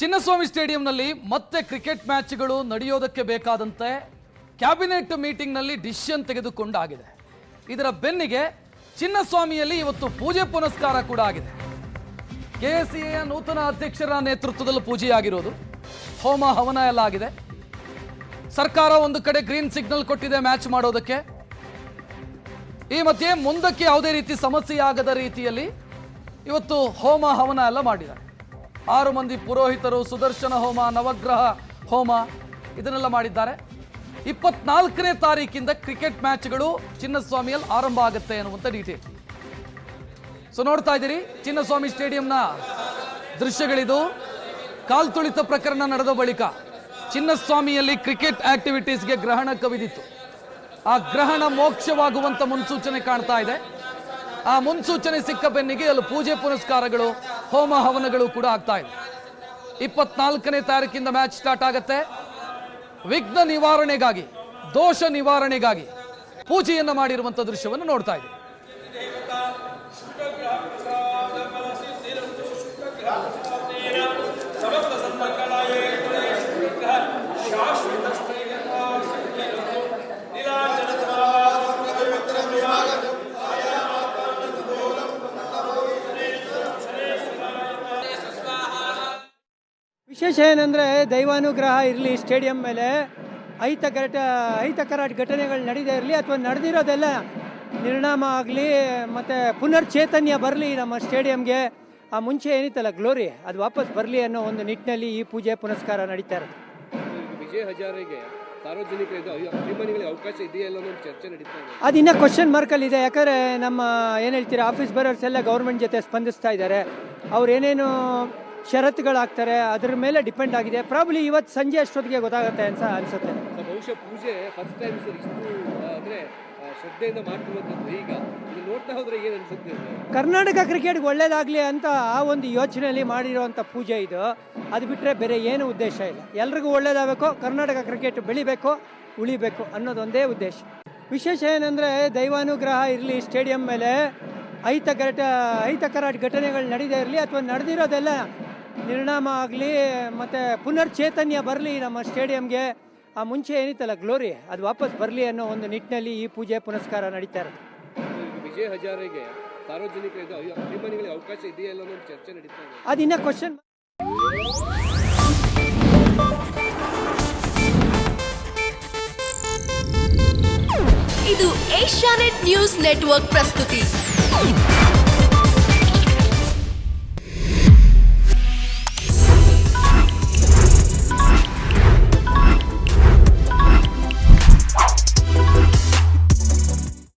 ಚಿನ್ನಸ್ವಾಮಿ ಸ್ಟೇಡಿಯಂನಲ್ಲಿ ಮತ್ತೆ ಕ್ರಿಕೆಟ್ ಮ್ಯಾಚ್ಗಳು ನಡೆಯೋದಕ್ಕೆ ಬೇಕಾದಂತೆ cabinet ಮೀಟಿಂಗ್ನಲ್ಲಿ decision ತೆಗೆದುಕೊಂಡಾಗಿದೆ. ಇದರ ಬೆನ್ನಿಗೆ ಚಿನ್ನಸ್ವಾಮಿಯಲ್ಲಿ ಇವತ್ತು ಪೂಜೆ ಪುನಸ್ಕಾರ ಕೂಡ ಆಗಿದೆ. ಕೆಎಸ್ಸಿಎಯ ನೂತನ ಅಧ್ಯಕ್ಷರ ನೇತೃತ್ವದಲ್ಲಿ ಪೂಜೆಯಾಗಿರೋದು. ಹೋಮ ಹವನ ಎಲ್ಲ ಆಗಿದೆ. ಸರ್ಕಾರ ಒಂದು ಕಡೆ ಗ್ರೀನ್ ಸಿಗ್ನಲ್ ಕೊಟ್ಟಿದೆ ಮ್ಯಾಚ್ ಮಾಡೋದಕ್ಕೆ. ಈ ಮಧ್ಯೆ ಮುಂದಕ್ಕೆ ಯಾವುದೇ ರೀತಿ ಸಮಸ್ಯೆ ಆಗದ ರೀತಿಯಲ್ಲಿ ಇವತ್ತು ಹೋಮ ಹವನ ಎಲ್ಲ ಮಾಡಿದ್ದಾರೆ. ಆರು ಮಂದಿ ಪುರೋಹಿತರು ಸುದರ್ಶನ ಹೋಮ, ನವಗ್ರಹ ಹೋಮ ಇದನ್ನೆಲ್ಲ ಮಾಡಿದ್ದಾರೆ. ಇಪ್ಪತ್ನಾಲ್ಕನೇ ತಾರೀಕಿಂದ ಕ್ರಿಕೆಟ್ ಮ್ಯಾಚ್ಗಳು ಚಿನ್ನಸ್ವಾಮಿಯಲ್ಲಿ ಆರಂಭ ಆಗುತ್ತೆ ಅನ್ನುವಂಥ ಡೀಟೇಲ್. ಸೊ ನೋಡ್ತಾ ಇದ್ದೀರಿ, ಚಿನ್ನಸ್ವಾಮಿ ಸ್ಟೇಡಿಯಂನ ದೃಶ್ಯಗಳಿದು. ಕಾಲ್ತುಳಿತ ಪ್ರಕರಣ ನಡೆದ ಬಳಿಕ ಚಿನ್ನಸ್ವಾಮಿಯಲ್ಲಿ ಕ್ರಿಕೆಟ್ ಆಕ್ಟಿವಿಟೀಸ್ಗೆ ಗ್ರಹಣ ಕವಿದಿತ್ತು. ಆ ಗ್ರಹಣ ಮೋಕ್ಷವಾಗುವಂಥ ಮುನ್ಸೂಚನೆ ಕಾಣ್ತಾ ಇದೆ. ಆ ಮುನ್ಸೂಚನೆ ಸಿಕ್ಕ ಬೆನ್ನಿಗೆ ಅಲ್ಲಿ ಪೂಜೆ ಪುನಸ್ಕಾರಗಳು ಹೋಮ ಹವನಗಳು ಕೂಡ ಆಗ್ತಾ ಇದೆ. ಇಪ್ಪತ್ನಾಲ್ಕನೇ ತಾರೀಕಿಂದ ಮ್ಯಾಚ್ ಸ್ಟಾರ್ಟ್ ಆಗುತ್ತೆ. ವಿಘ್ನ ನಿವಾರಣೆಗಾಗಿ, ದೋಷ ನಿವಾರಣೆಗಾಗಿ ಪೂಜೆಯನ್ನು ಮಾಡಿರುವಂಥ ದೃಶ್ಯವನ್ನು ನೋಡ್ತಾ ಇದ್ದೀವಿ. ವಿಶೇಷ ಏನಂದರೆ ದೈವಾನುಗ್ರಹ ಇರಲಿ ಸ್ಟೇಡಿಯಂ ಮೇಲೆ. ಅಹಿತಕರ ಅಹಿತಕರ ಘಟನೆಗಳು ನಡೆದೇ ಇರಲಿ ಅಥವಾ ನಡೆದಿರೋದೆಲ್ಲ ನಿರ್ಣಾಮ ಆಗಲಿ ಮತ್ತು ಪುನರ್ಚೇತನ್ಯ ಬರಲಿ ನಮ್ಮ ಸ್ಟೇಡಿಯಂಗೆ. ಆ ಮುಂಚೆ ಏನಿತ್ತಲ್ಲ ಗ್ಲೋರಿ ಅದು ವಾಪಸ್ ಬರಲಿ ಅನ್ನೋ ಒಂದು ನಿಟ್ಟಿನಲ್ಲಿ ಈ ಪೂಜೆ ಪುನಸ್ಕಾರ ನಡೀತಾ ಇರೋದು. ವಿಜಯ್ ಹಜಾರೆಗೆ ಅವಕಾಶ ಚರ್ಚೆ ಅದು ಇನ್ನೂ ಕ್ವಶನ್ ಮಾರ್ಕಲ್ಲಿ ಇದೆ. ಯಾಕಂದರೆ ನಮ್ಮ ಏನು ಹೇಳ್ತೀರಾ ಆಫೀಸ್ ಬರೋರ್ಸ್ ಎಲ್ಲ ಗೌರ್ಮೆಂಟ್ ಜೊತೆ ಸ್ಪಂದಿಸ್ತಾ ಇದ್ದಾರೆ. ಅವ್ರು ಏನೇನು ಷರತ್ತುಗಳಾಗ್ತಾರೆ ಅದ್ರ ಮೇಲೆ ಡಿಪೆಂಡ್ ಆಗಿದೆ. ಪ್ರಾಬ್ಲಿ ಇವತ್ತು ಸಂಜೆ ಅಷ್ಟೊತ್ತಿಗೆ ಗೊತ್ತಾಗುತ್ತೆ ಅಂತ ಅನ್ಸುತ್ತೆ. ಬಹುಶಃ ಪೂಜೆ ಫಸ್ಟ್ ಟೈಮ್ ಸರ್ ಇಷ್ಟು ಅಂದ್ರೆ ಶ್ರದ್ಧೆಯಿಂದ ಮಾಡ್ತಿರುವಂಥದ್ದು ಈಗ. ಇದು ನೋಡ್ತಾ ಹೋದ್ರೆ ಏನು ಅನ್ಸುತ್ತೆ ಸರ್? ಕರ್ನಾಟಕ ಕ್ರಿಕೆಟ್ಗೆ ಒಳ್ಳೇದಾಗಲಿ ಅಂತ ಆ ಒಂದು ಯೋಚನೆಯಲ್ಲಿ ಮಾಡಿರುವಂಥ ಪೂಜೆ ಇದು. ಅದು ಬಿಟ್ಟರೆ ಬೇರೆ ಏನು ಉದ್ದೇಶ ಇಲ್ಲ. ಎಲ್ರಿಗೂ ಒಳ್ಳೇದಾಗಬೇಕು ಕರ್ನಾಟಕ ಕ್ರಿಕೆಟ್ ಬೆಳಿಬೇಕು ಉಳಿಬೇಕು ಅನ್ನೋದೊಂದೇ ಉದ್ದೇಶ. ವಿಶೇಷ ಏನಂದರೆ ದೈವಾನುಗ್ರಹ ಇರಲಿ ಸ್ಟೇಡಿಯಂ ಮೇಲೆ. ಅಹಿತಕರ ಅಹಿತಕರ ಘಟನೆಗಳು ನಡೀದೇ ಇರಲಿ ಅಥವಾ ನಡೆದಿರೋದೆಲ್ಲ ನಿರ್ನಾಮ ಆಗಲಿ ಮತ್ತು ಪುನರ್ಚೇತನ್ಯ ಬರಲಿ ನಮ್ಮ ಸ್ಟೇಡಿಯಂಗೆ ಆ ಮುಂಚೆ ಏನಿತ್ತಲ್ಲ ಗ್ಲೋರಿ ಅದು ವಾಪಸ್ ಬರಲಿ ಅನ್ನೋ ಒಂದು ನಿಟ್ಟಿನಲ್ಲಿ ಈ ಪೂಜೆ ಪುನಸ್ಕಾರ ನಡೀತಾ ಇರೋದು ವಿಜಯ್ ಹಜಾರೆಗೆ ಸಾರ್ವಜನಿಕರಿಗೆ ಅಭಿಮಾನಿಗಳಿಗೆ ಅವಕಾಶ ಇದೆಯಾ ಇಲ್ಲ ಅನ್ನೋ ಚರ್ಚೆ ನಡೀತಾ ಇದೆ. ಅದು ಇನ್ನೂ ಕ್ವಶನ್ ಇದು ಏಷ್ಯಾನೆಟ್ ನ್ಯೂಸ್ ನೆಟ್ವರ್ಕ್ ಪ್ರಸ್ತುತಿ.